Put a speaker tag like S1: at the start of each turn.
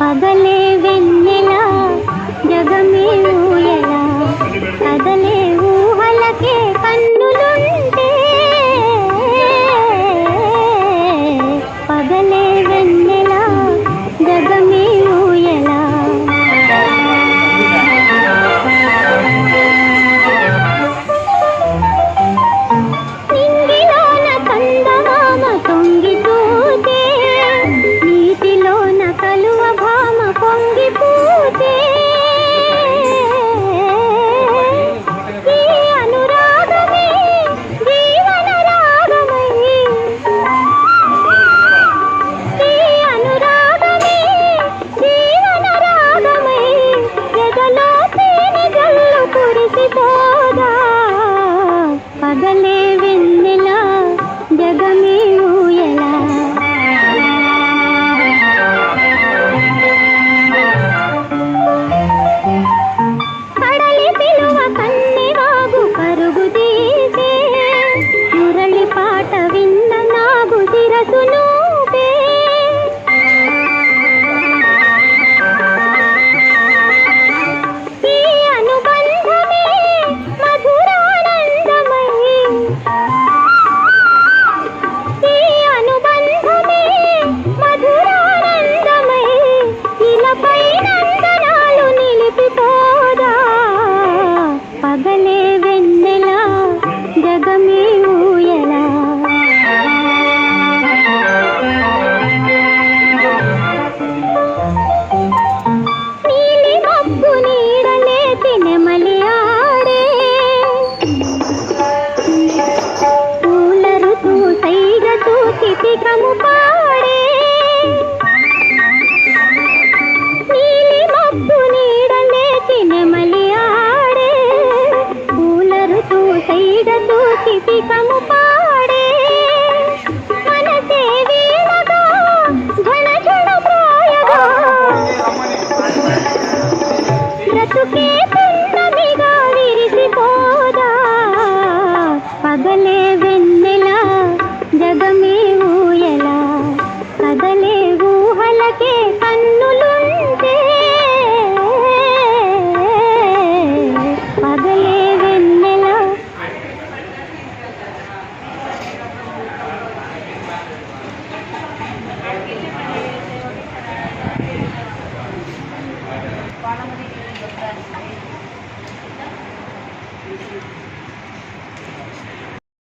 S1: పగలే వెన్నెల జగమే లోకమే ఊయలా చితికము పాడే నీలి మబ్బు నీడలే తినమలి ఆడే పూల ఋతు సైడ 一起大木棒。